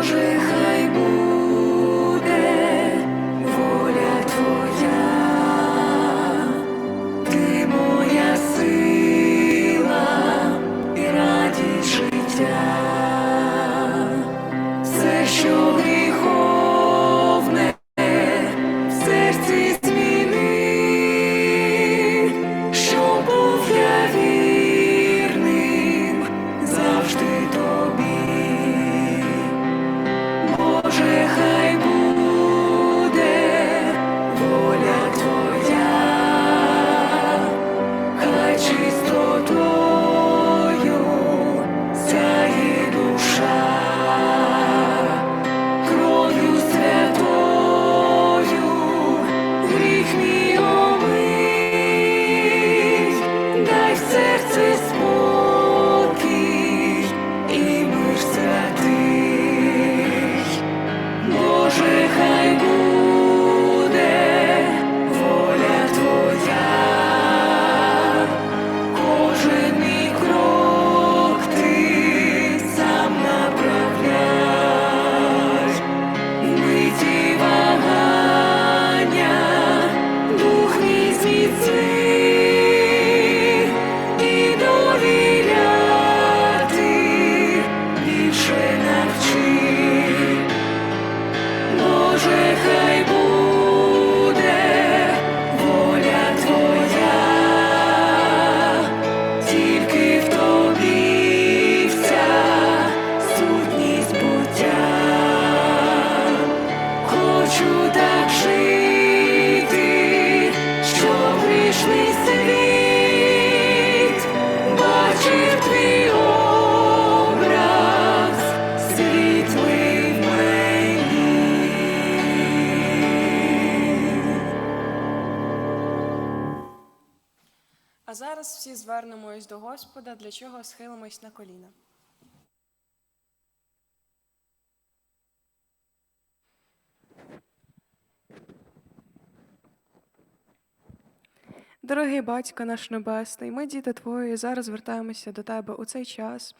Боже, до Господа, для чого схилимось на коліна. Дорогий батько наш небесний, ми, діти Твої, зараз звертаємося до Тебе у цей час.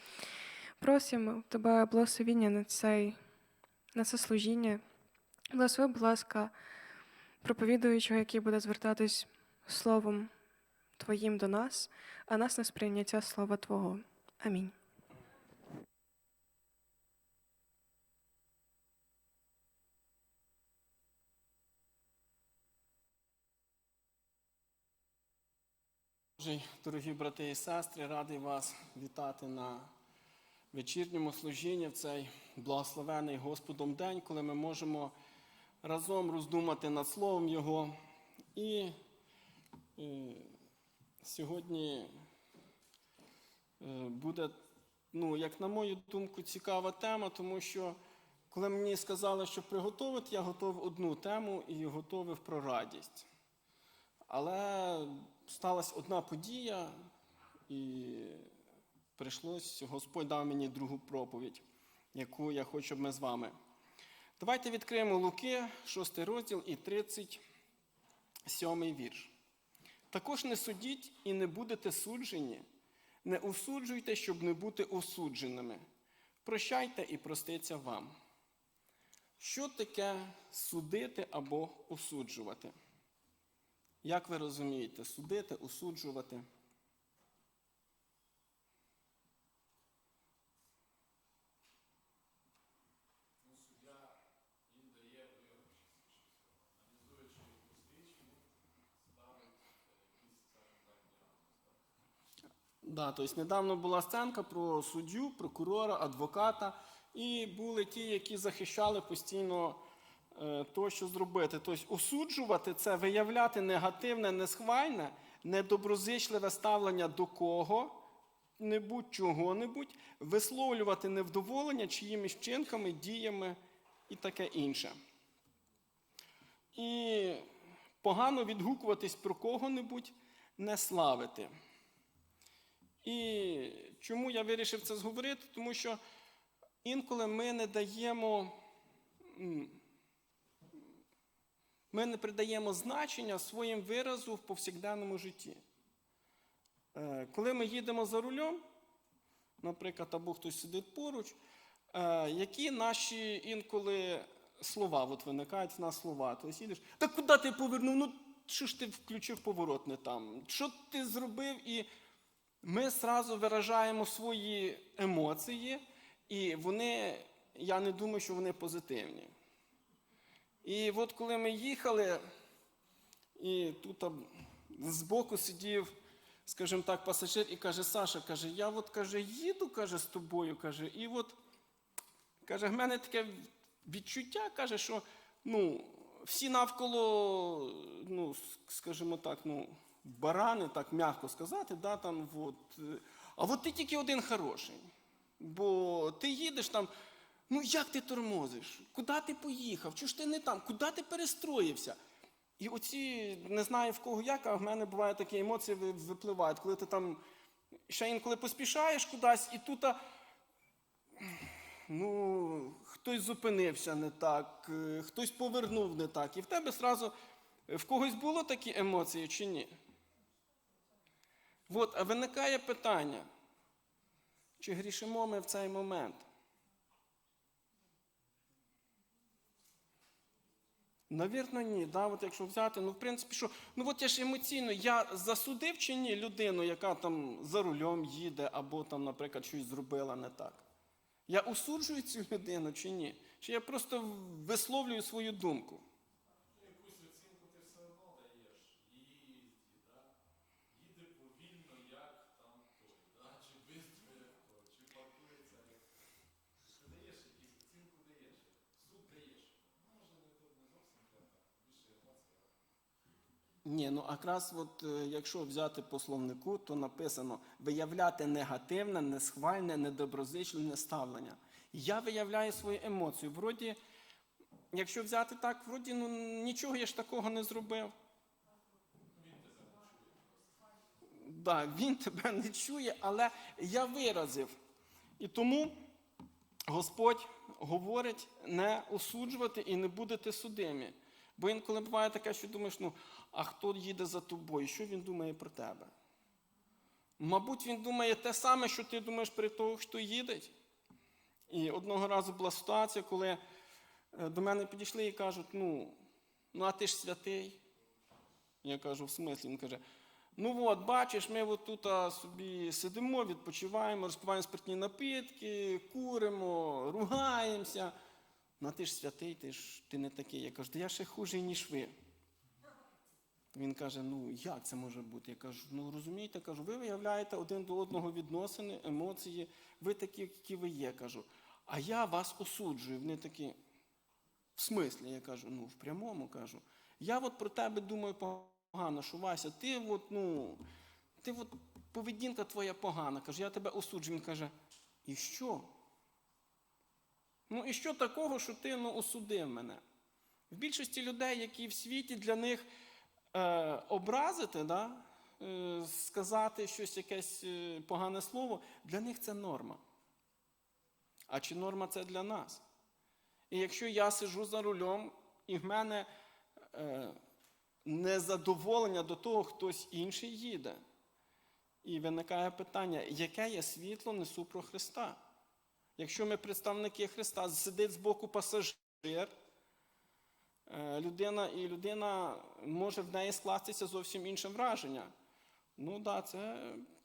Просимо Тебе благословіння на, цей, на це служіння. Благослови, будь ласка, проповідуючого, який буде звертатись словом Твоїм до нас, а нас на сприйняття слова Твого. Амінь. Дорогі брати і сестри, радий вас вітати на вечірньому служінні в цей благословений Господом день, коли ми можемо разом роздумати над Словом Його. І е, сьогодні е, буде, ну, як на мою думку, цікава тема, тому що коли мені сказали, що приготувати, я готував одну тему і готовив про радість. Але сталася одна подія, і прийшлось, Господь дав мені другу проповідь, яку я хочу, ми з вами. Давайте відкриємо Луки, 6 розділ і 37 вірш. Також не судіть і не будете суджені, не осуджуйте, щоб не бути осудженими. Прощайте і проститься вам. Що таке судити або осуджувати? Як ви розумієте, судити, осуджувати? Да, тобто недавно була сценка про суддю, прокурора, адвоката, і були ті, які захищали постійно е, то, що зробити. Тобто осуджувати це виявляти негативне, несхвальне, недоброзичливе ставлення до кого-небудь, чого-небудь, висловлювати невдоволення чиїмись вчинками, діями і таке інше. І погано відгукуватись про кого-небудь, не славити. І чому я вирішив це зговорити? Тому що інколи ми не даємо, ми не придаємо значення своїм виразу в повсякденному житті. Е, Коли ми їдемо за рулем, наприклад, або хтось сидить поруч, е, які наші інколи слова от виникають в нас слова. Тобто їдеш, та куди ти повернув? Ну, що ж ти включив поворот не там? Що ти зробив? І ми зразу виражаємо свої емоції, і вони, я не думаю, що вони позитивні. І от коли ми їхали, і тут збоку сидів, скажімо так, пасажир і каже, Саша, каже, я от каже, їду каже, з тобою, каже, і от каже, в мене таке відчуття, каже, що ну, всі навколо, ну, скажімо так, ну, барани, так м'яко сказати, да, там, от, а от ти тільки один хороший. Бо ти їдеш там, ну як ти тормозиш? Куди ти поїхав? Чого ж ти не там? Куди ти перестроївся? І оці, не знаю в кого як, а в мене бувають такі емоції випливають, коли ти там ще інколи поспішаєш кудись, і тут ну, хтось зупинився не так, е, хтось повернув не так. І в тебе зразу в когось було такі емоції чи ні? От, а виникає питання, чи грішимо ми в цей момент? Навірно, ні. Да? От якщо взяти, ну в принципі, що, ну от я ж емоційно, я засудив чи ні людину, яка там за рулем їде, або там, наприклад, щось зробила не так. Я осуджую цю людину чи ні? Чи я просто висловлюю свою думку? Якусь оцінку ти все одно даєш їзді, да? їде повільно, як там той, да? чи швидко, як той, чи паркується. як- Ти даєш якусь оцінку, даєш, суд даєш. Може, не тут не зовсім треба, більше емоцій. Ні, ну якраз от, е, якщо взяти по словнику, то написано виявляти негативне, несхвальне, недоброзичливе ставлення. Я виявляю свої емоції. Вроді, якщо взяти так, вроді ну, нічого я ж такого не зробив. Да, він тебе не чує, але я виразив. І тому Господь говорить не осуджувати і не будете судимі. Бо інколи буває таке, що думаєш, ну, а хто їде за тобою? Що він думає про тебе? Мабуть, він думає те саме, що ти думаєш про того, хто їде. І одного разу була ситуація, коли е, до мене підійшли і кажуть, ну, ну а ти ж святий. Я кажу, в смислі? Він каже, ну от, бачиш, ми от тут собі сидимо, відпочиваємо, розпиваємо спиртні напитки, куримо, ругаємося. Ну, а ти ж святий, ти ж ти не такий. Я кажу, «Та я ще хужий, ніж ви. Він каже: ну як це може бути? Я кажу, ну розумієте, кажу, ви виявляєте один до одного відносини, емоції, ви такі, які ви є. кажу. А я вас осуджую. Вони такі, в смислі, я кажу, ну в прямому кажу. Я от про тебе думаю погано, що Вася, ти от, ну, ти от поведінка твоя погана. Кажу, я тебе осуджую. Він каже, і що? Ну і що такого, що ти ну, осудив мене? В більшості людей, які в світі для них е, образити, да, е, сказати щось якесь е, погане слово, для них це норма. А чи норма це для нас? І якщо я сижу за рулем, і в мене е, незадоволення до того, хтось інший їде, і виникає питання, яке я світло несу про Христа? Якщо ми представники Христа, сидить збоку пасажир, е, людина, і людина може в неї скластися зовсім інше враження. Ну так, да, це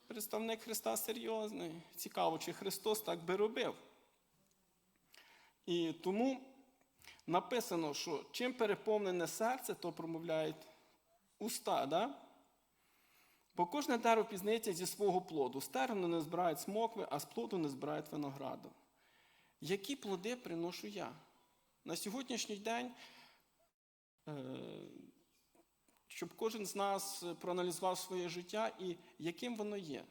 представник Христа серйозний. Цікаво, чи Христос так би робив. І тому написано, що чим переповнене серце, то промовляють уста. Да? Бо кожне дерево пізнається зі свого плоду. З не збирають смокви, а з плоду не збирають винограду. Які плоди приношу я? На сьогоднішній день, е, щоб кожен з нас проаналізував своє життя і яким воно є.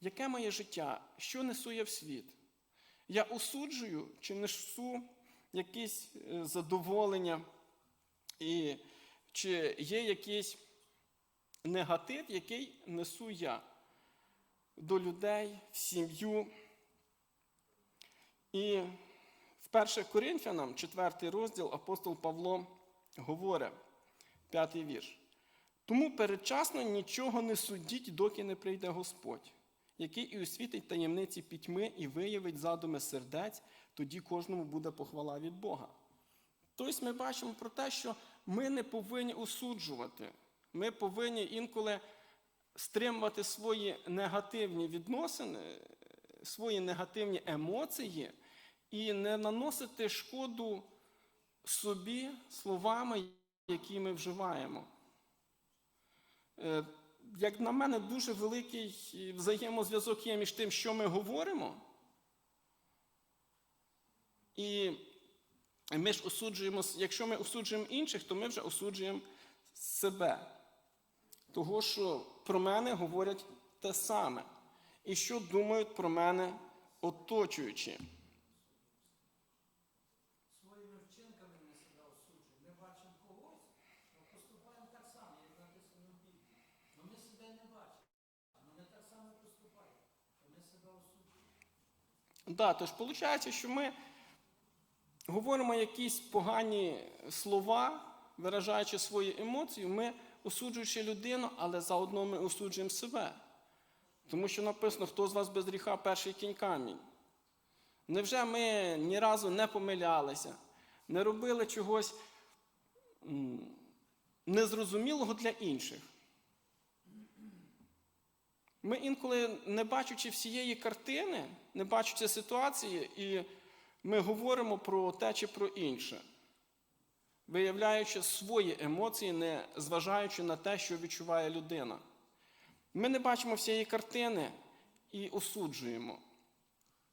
Яке моє життя? Що несу я в світ? Я осуджую чи несу якісь е, задоволення, і чи є якийсь негатив, який несу я до людей, в сім'ю. І в 1 Коринфянам, 4 розділ, апостол Павло говорить, п'ятий вірш. Тому передчасно нічого не судіть, доки не прийде Господь. який і освітить таємниці пітьми і виявить задуми сердець, тоді кожному буде похвала від Бога. Тобто ми бачимо про те, що ми не повинні осуджувати. Ми повинні інколи стримувати свої негативні відносини, свої негативні емоції і не наносити шкоду собі словами, які ми вживаємо. Е, Як на мене, дуже великий взаємозв'язок є між тим, що ми говоримо, і ми ж осуджуємо, якщо ми осуджуємо інших, то ми вже осуджуємо себе. Того, що про мене говорять те саме. І що думають про мене оточуючі. своїми вчинками ми себе осуджуємо. Ми бачимо когось, ми поступаємо так само, як написано в Біблії. Но ми себе не бачимо. Но ми так само поступаємо. То ми себе осуджуємо. Да, тож виходить, що ми говоримо якісь погані слова, виражаючи свої емоції, ми осуджуючи людину, але заодно ми осуджуємо себе. Тому що написано, хто з вас без гріха перший кінь камінь. Невже ми ні разу не помилялися, не робили чогось незрозумілого для інших? Ми інколи, не бачачи всієї картини, не бачачи ситуації, і ми говоримо про те чи про інше, виявляючи свої емоції, не зважаючи на те, що відчуває людина. Ми не бачимо всієї картини і осуджуємо.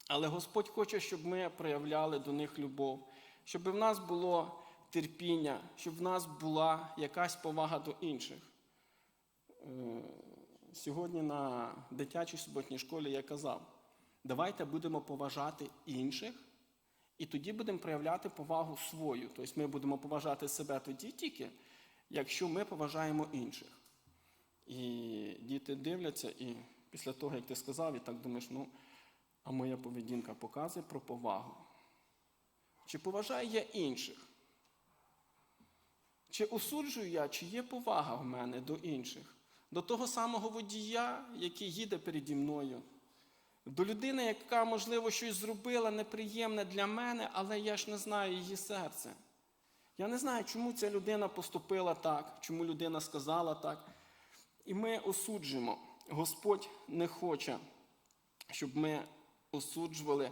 Але Господь хоче, щоб ми проявляли до них любов, щоб в нас було терпіння, щоб в нас була якась повага до інших. Сьогодні на дитячій суботній школі я казав: давайте будемо поважати інших, і тоді будемо проявляти повагу свою. Тобто ми будемо поважати себе тоді тільки, якщо ми поважаємо інших. І діти дивляться, і після того, як ти сказав, і так думаєш, ну, а моя поведінка показує про повагу. Чи поважаю я інших? Чи осуджую я, чи є повага в мене до інших? До того самого водія, який їде переді мною, до людини, яка, можливо, щось зробила неприємне для мене, але я ж не знаю її серце. Я не знаю, чому ця людина поступила так, чому людина сказала так. І ми осуджуємо. Господь не хоче, щоб ми осуджували.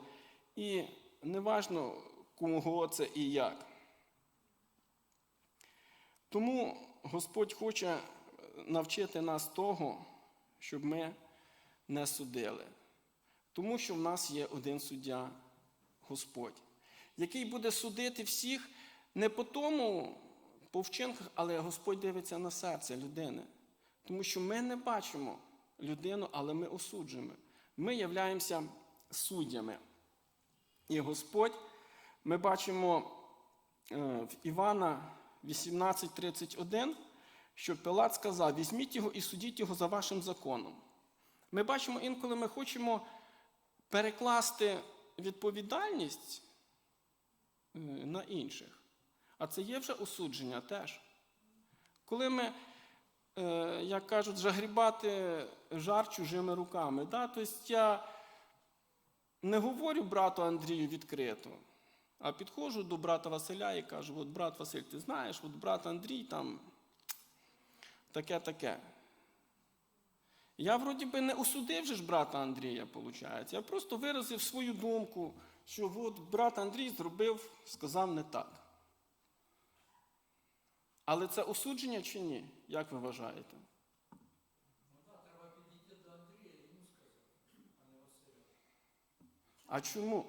І неважно, кого це і як. Тому Господь хоче навчити нас того, щоб ми не судили. Тому що в нас є один суддя Господь, який буде судити всіх не по тому, по вчинках, але Господь дивиться на серце людини. Тому що ми не бачимо людину, але ми осуджуємо. Ми являємося суддями. І Господь, ми бачимо е, в Івана 18:31, що Пилат сказав: візьміть його і судіть його за вашим законом. Ми бачимо, інколи ми хочемо перекласти відповідальність е, на інших. А це є вже осудження теж. Коли ми, е, як кажуть, загрібати жар чужими руками. Да? Тобто я не говорю брату Андрію відкрито, а підходжу до брата Василя і кажу: от брат Василь, ти знаєш, от брат Андрій там таке-таке. Я вроді би не осудив же ж брата Андрія, виходить. Я просто виразив свою думку, що от брат Андрій зробив, сказав не так. Але це осудження чи ні? Як ви вважаєте? А чому?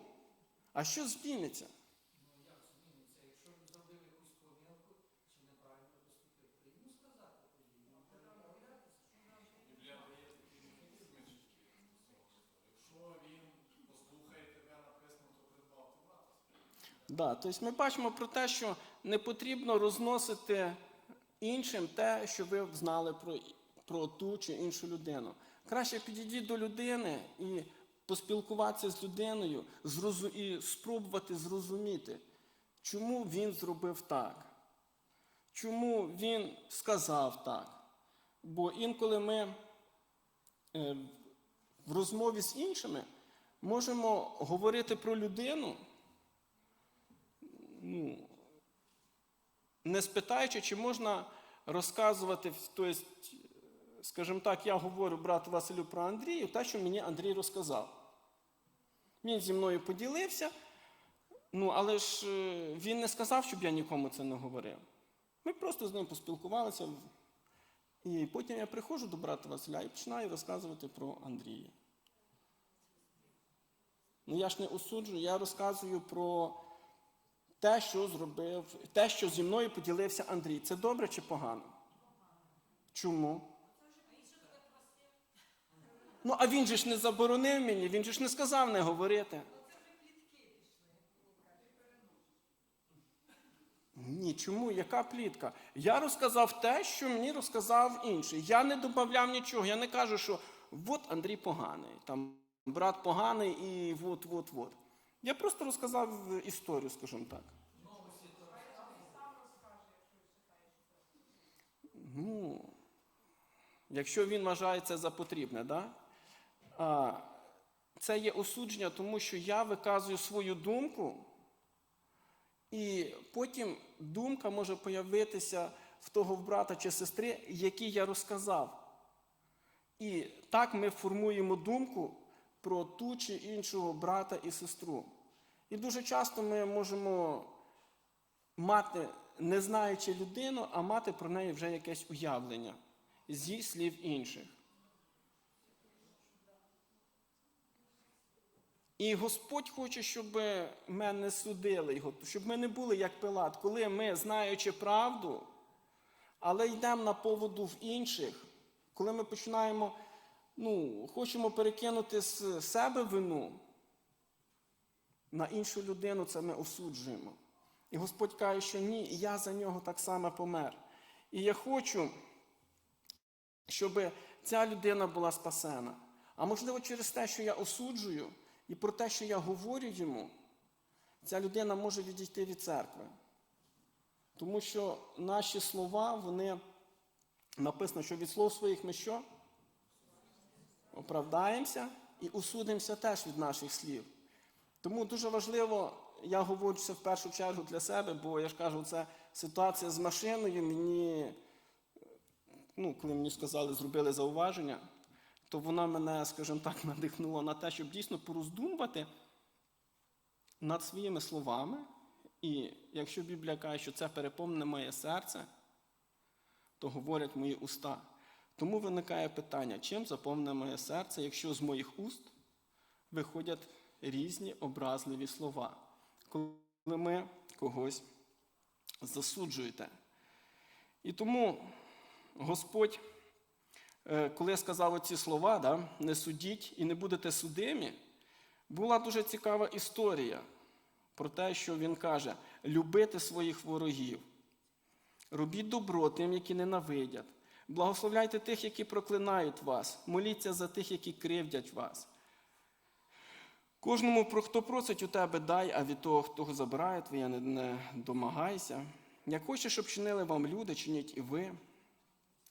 А що зміниться? Да, тобто ми бачимо про те, що не потрібно розносити іншим те, що ви знали про, про ту чи іншу людину. Краще підійдіть до людини і поспілкуватися з людиною і спробувати зрозуміти, чому він зробив так, чому він сказав так. Бо інколи ми е, в розмові з іншими можемо говорити про людину, ну, не спитаючи, чи можна розказувати, тобто, скажімо так, я говорю брату Василю про Андрію, те, що мені Андрій розказав. Він зі мною поділився, ну, але ж е, він не сказав, щоб я нікому це не говорив. Ми просто з ним поспілкувалися. І потім я приходжу до брата Василя і починаю розказувати про Андрія. Ну я ж не осуджую, я розказую про те, що зробив, те, що зі мною поділився Андрій. Це добре чи погано? Чому? Ну, а він же ж не заборонив мені, він же ж не сказав не говорити. Ні, чому? Яка плітка? Я розказав те, що мені розказав інший. Я не додавав нічого. Я не кажу, що от Андрій поганий, там брат поганий і от, от, от. Я просто розказав історію, скажімо так. Ну, якщо він вважає це за потрібне, да? а, це є осудження, тому що я виказую свою думку. І потім думка може появитися в того брата чи сестри, який я розказав. І так ми формуємо думку про ту чи іншого брата і сестру. І дуже часто ми можемо мати, не знаючи людину, а мати про неї вже якесь уявлення зі слів інших. І Господь хоче, щоб ми не судили його, щоб ми не були як Пилат, коли ми, знаючи правду, але йдемо на поводу в інших, коли ми починаємо, ну, хочемо перекинути з себе вину на іншу людину, це ми осуджуємо. І Господь каже, що ні, я за нього так само помер. І я хочу, щоб ця людина була спасена. А можливо, через те, що я осуджую, і про те, що я говорю йому, ця людина може відійти від церкви. Тому що наші слова, вони написано, що від слов своїх ми що? Оправдаємося і усудимося теж від наших слів. Тому дуже важливо, я говорю це в першу чергу для себе, бо я ж кажу, це ситуація з машиною. Мені, ну, коли мені сказали, зробили зауваження, то вона мене, скажімо так, надихнула на те, щоб дійсно пороздумувати над своїми словами. І якщо Біблія каже, що це переповнене моє серце, то говорять мої уста. Тому виникає питання, чим заповнене моє серце, якщо з моїх уст виходять різні образливі слова, коли ми когось засуджуєте. І тому Господь Е, коли я сказав оці слова, да, не судіть і не будете судимі, була дуже цікава історія про те, що він каже: любити своїх ворогів, робіть добро тим, які ненавидять, благословляйте тих, які проклинають вас, моліться за тих, які кривдять вас. Кожному, хто просить у тебе, дай, а від того, хто забирає твоє, не, домагайся. Як хочеш, щоб чинили вам люди, чиніть і ви.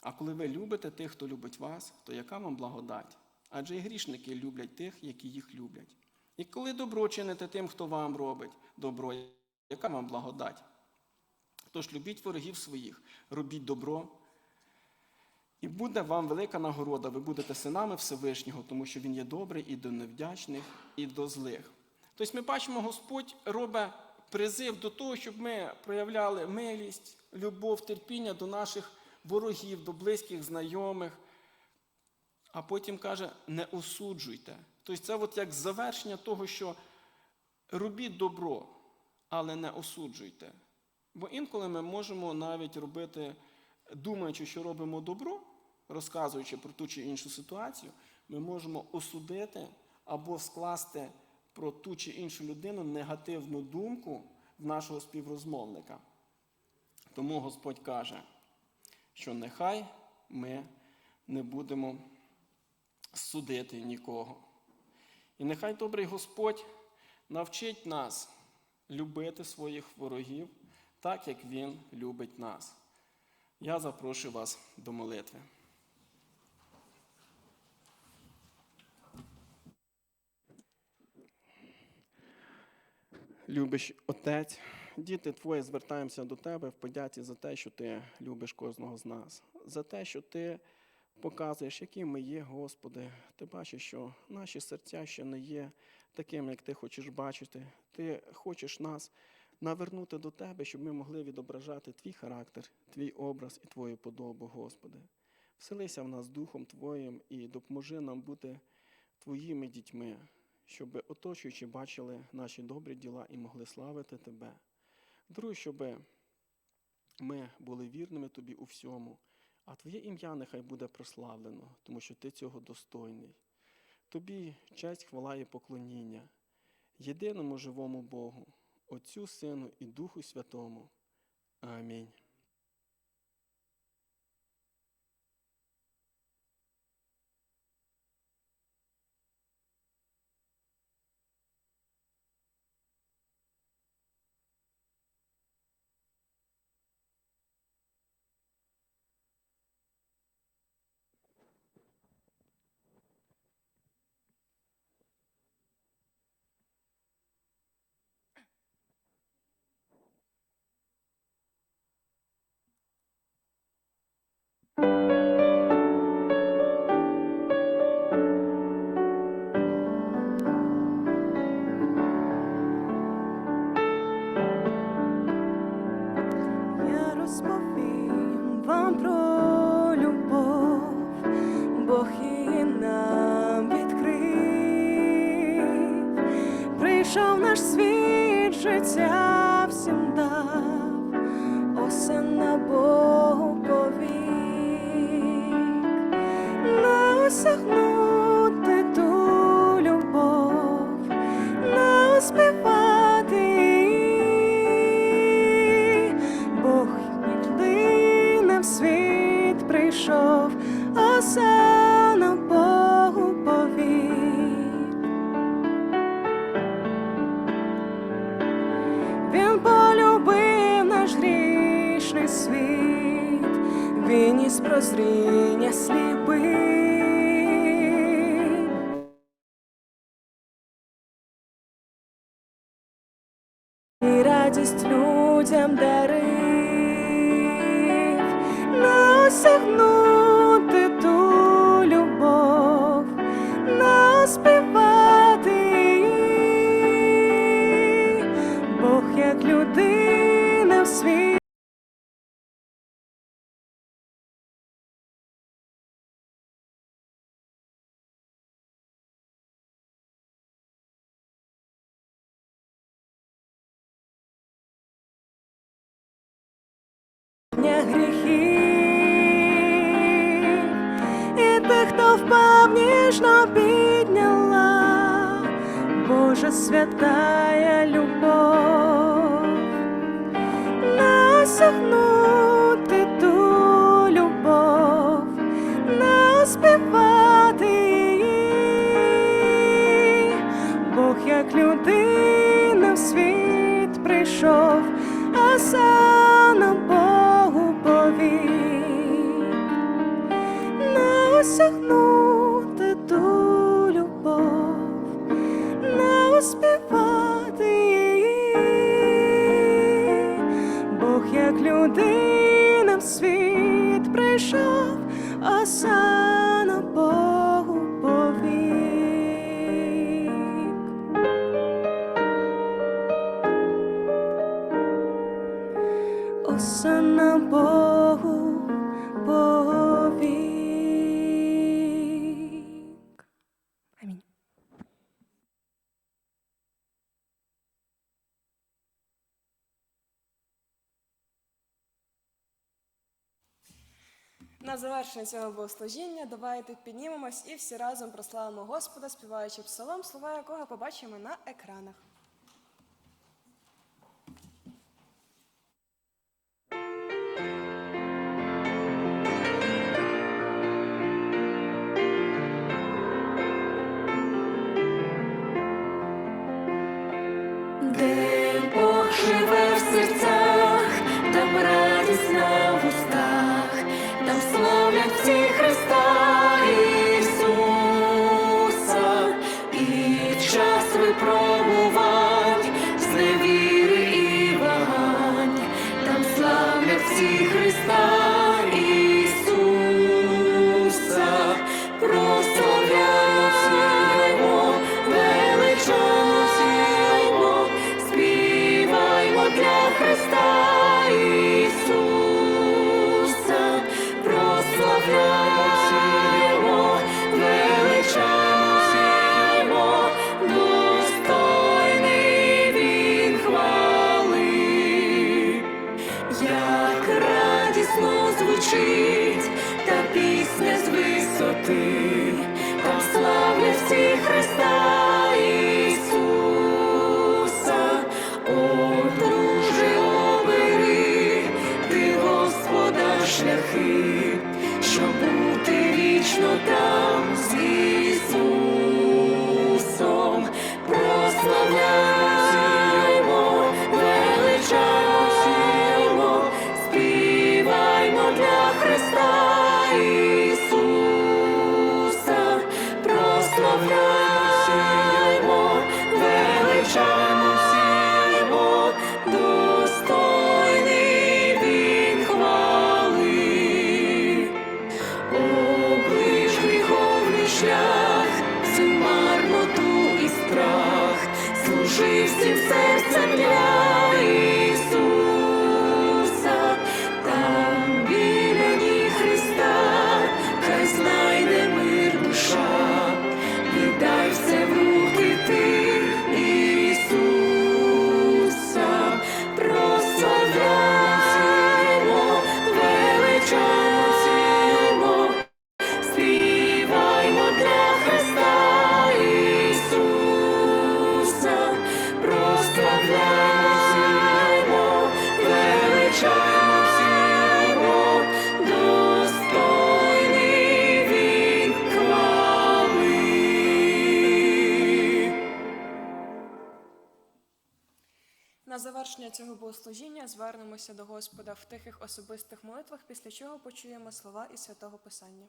А коли ви любите тих, хто любить вас, то яка вам благодать? Адже і грішники люблять тих, які їх люблять. І коли добро чините тим, хто вам робить добро, яка вам благодать? Тож любіть ворогів своїх, робіть добро, і буде вам велика нагорода. Ви будете синами Всевишнього, тому що Він є добрий і до невдячних, і до злих. Тобто ми бачимо, Господь робить призив до того, щоб ми проявляли милість, любов, терпіння до наших ворогів, до близьких, знайомих. А потім каже, не осуджуйте. Тобто це от як завершення того, що робіть добро, але не осуджуйте. Бо інколи ми можемо навіть робити, думаючи, що робимо добро, розказуючи про ту чи іншу ситуацію, ми можемо осудити або скласти про ту чи іншу людину негативну думку в нашого співрозмовника. Тому Господь каже, що нехай ми не будемо судити нікого. І нехай добрий Господь навчить нас любити своїх ворогів так, як Він любить нас. Я запрошую вас до молитви. Любиш Отець. Діти твої, звертаємося до тебе в подяці за те, що ти любиш кожного з нас, за те, що ти показуєш, які ми є, Господи. Ти бачиш, що наші серця ще не є такими, як ти хочеш бачити. Ти хочеш нас навернути до тебе, щоб ми могли відображати твій характер, твій образ і твою подобу, Господи. Вселися в нас Духом Твоїм і допоможи нам бути Твоїми дітьми, щоб оточуючи бачили наші добрі діла і могли славити Тебе. Друге, щоб ми були вірними Тобі у всьому, а Твоє ім'я нехай буде прославлено, тому що Ти цього достойний. Тобі честь, хвала і поклоніння, єдиному живому Богу, Отцю, Сину і Духу Святому. Амінь. Наш світ, життя всім дав, осена Богу повік. Не осягнути він із прозріння сліпий. Святая любовь осягнути На завершення цього богослужіння давайте піднімемось і всі разом прославимо Господа, співаючи псалом, слова якого побачимо на екранах. Звернемося до Господа в тихих особистих молитвах, після чого почуємо слова із святого Писання.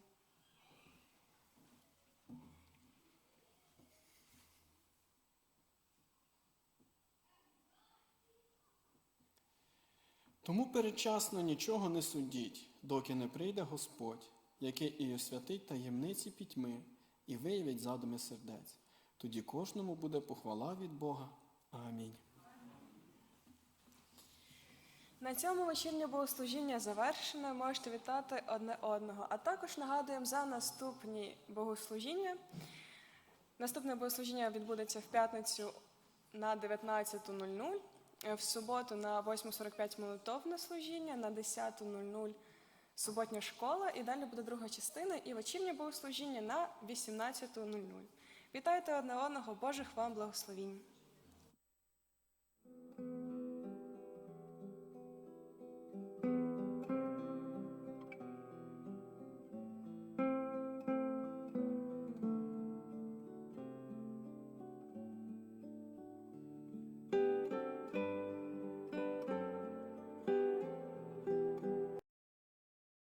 Тому передчасно нічого не судіть, доки не прийде Господь, який і освятить таємниці пітьми, і виявить задуми сердець. Тоді кожному буде похвала від Бога. Амінь. На цьому вечірнє богослужіння завершено. Можете вітати одне одного. А також нагадуємо за наступні богослужіння. Наступне богослужіння відбудеться в п'ятницю на 19.00, в суботу на 8.45 молитовне служіння, на 10.00 суботня школа, і далі буде друга частина і вечірнє богослужіння на 18.00. Вітайте одне одного, Божих вам благословінь!